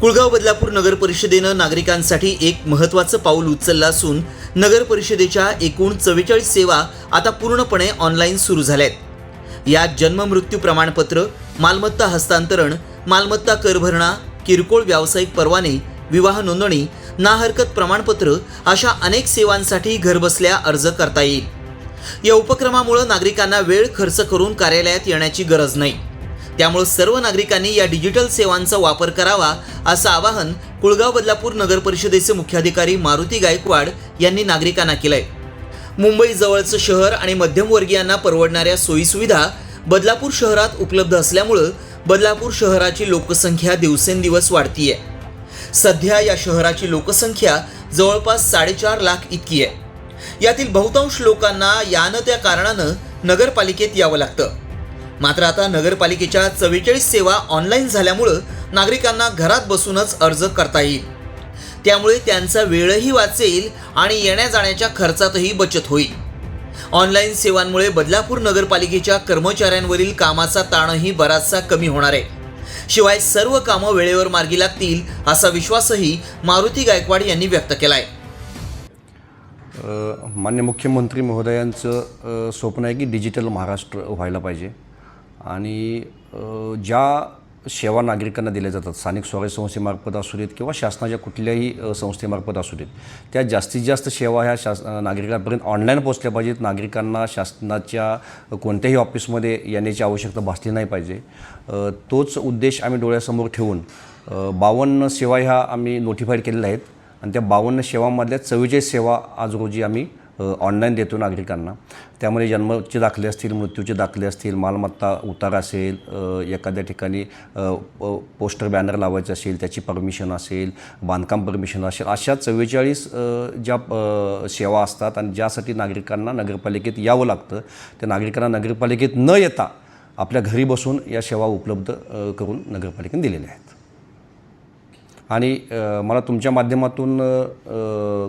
कुळगाव बदलापूर नगर परिषदेनं नागरिकांसाठी एक महत्त्वाचं पाऊल उचललं असून नगर परिषदेच्या एकूण चव्वेचाळीस सेवा आता पूर्णपणे ऑनलाईन सुरू झाल्या आहेत यात जन्म मृत्यू प्रमाणपत्र मालमत्ता हस्तांतरण मालमत्ता कर भरणा किरकोळ व्यावसायिक परवाने विवाह नोंदणी ना हरकत प्रमाणपत्र अशा अनेक सेवांसाठी घरबसल्या अर्ज करता येईल. या उपक्रमामुळे नागरिकांना वेळ खर्च करून कार्यालयात येण्याची गरज नाही. त्यामुळे सर्व नागरिकांनी या डिजिटल सेवांचा वापर करावा असं आवाहन कुळगाव बदलापूर नगर परिषदेचे मुख्याधिकारी मारुती गायकवाड यांनी नागरिकांना केलंय. मुंबई जवळचं शहर आणि मध्यमवर्गीयांना परवडणाऱ्या सोयीसुविधा बदलापूर शहरात उपलब्ध असल्यामुळं बदलापूर शहराची लोकसंख्या दिवसेंदिवस वाढतीय. सध्या या शहराची लोकसंख्या जवळपास साडेचार लाख इतकी आहे. यातील बहुतांश लोकांना या न त्या कारणानं नगरपालिकेत यावं लागतं. मात्र आता नगरपालिकेच्या चव्वेचाळीस सेवा ऑनलाईन झाल्यामुळं नागरिकांना घरात बसूनच अर्ज करता येईल. त्यामुळे त्यांचा वेळही वाचेल आणि येण्या जाण्याच्या खर्चातही बचत होईल. ऑनलाईन सेवांमुळे बदलापूर नगरपालिकेच्या कर्मचाऱ्यांवरील कामाचा ताणही बराचसा कमी होणार आहे. शिवाय सर्व कामं वेळेवर मार्गी लागतील असा विश्वासही मारुती गायकवाड यांनी व्यक्त केला आहे मान्य मुख्यमंत्री महोदयांचं स्वप्न आहे की डिजिटल महाराष्ट्र व्हायला पाहिजे. आणि ज्या सेवा नागरिकांना दिल्या जातात स्थानिक स्वराज्य संस्थेमार्फत असू देत किंवा शासनाच्या कुठल्याही संस्थेमार्फत असू देत त्या जास्तीत जास्त सेवा ह्या शास नागरिकांपर्यंत ऑनलाईन पोहोचल्या पाहिजेत. नागरिकांना शासनाच्या कोणत्याही ऑफिसमध्ये येण्याची आवश्यकता भासली नाही पाहिजे. तोच उद्देश आम्ही डोळ्यासमोर ठेवून बावन्न सेवा ह्या आम्ही नोटिफाईड केलेल्या आहेत. आणि त्या बावन्न सेवांमधल्या चव्वेचाळीस सेवा आज रोजी आम्ही ऑनलाईन देतो नागरिकांना. त्यामध्ये जन्माचे दाखले असतील मृत्यूचे दाखले असतील मालमत्ता उतार असेल एखाद्या ठिकाणी प- पोस्टर बॅनर लावायचं असेल त्याची परमिशन असेल बांधकाम परमिशन असेल अशा चव्वेचाळीस ज्या सेवा असतात आणि ज्यासाठी नागरिकांना नगरपालिकेत यावं लागतं त्या नागरिकांना नगरपालिकेत न येता आपल्या घरी बसून या सेवा उपलब्ध करून नगरपालिकेने दिलेल्या आहेत. आणि मला तुमच्या माध्यमातून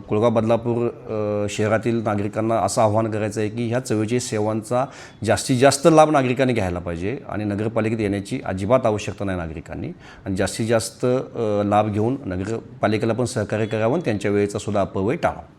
कुळगाव बदलापूर शहरातील नागरिकांना असं आव्हान करायचं आहे की ह्या चव्वेचाळीस सेवांचा जास्तीत जास्त लाभ नागरिकांनी घ्यायला पाहिजे आणि नगरपालिकेत येण्याची अजिबात आवश्यकता नाही नागरिकांनी. आणि जास्तीत जास्त लाभ घेऊन नगरपालिकेला पण सहकार्य करावं आणि त्यांच्या वेळेचा सुद्धा अपव्यय टाळावा.